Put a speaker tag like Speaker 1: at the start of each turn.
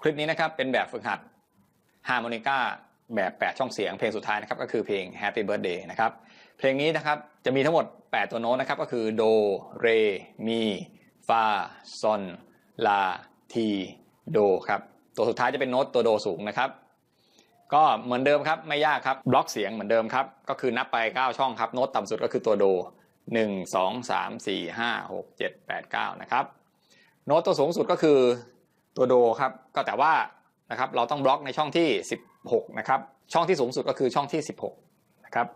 Speaker 1: คลิปนี้นะครับเป็นแบบฝึกหัดฮาร์โมนิก้าแบบ 8 ช่องเสียงเพลงสุดท้ายนะครับก็คือเพลง Happy Birthday นะครับเพลงนี้นะครับจะมีทั้งหมด 8 ตัวโน้ตนะครับก็คือโดเรมีฟาซอนลาทีโดครับตัวสุดท้ายจะเป็นโน้ตตัวโดสูงนะครับก็เหมือนเดิมครับไม่ยากครับบล็อกเสียงเหมือนเดิมครับก็คือนับไป 9 ช่องครับโน้ตต่ำสุดก็คือตัวโด 1 2 3 4 5 6 7 8 9นะครับโน้ตตัวสูงสุดก็คือ ตัวโดครับก็แต่ว่านะครับเราต้องบล็อกในช่องที่ 16 นะครับ ช่องที่สูงสุดก็คือช่องที่ 16 นะครับ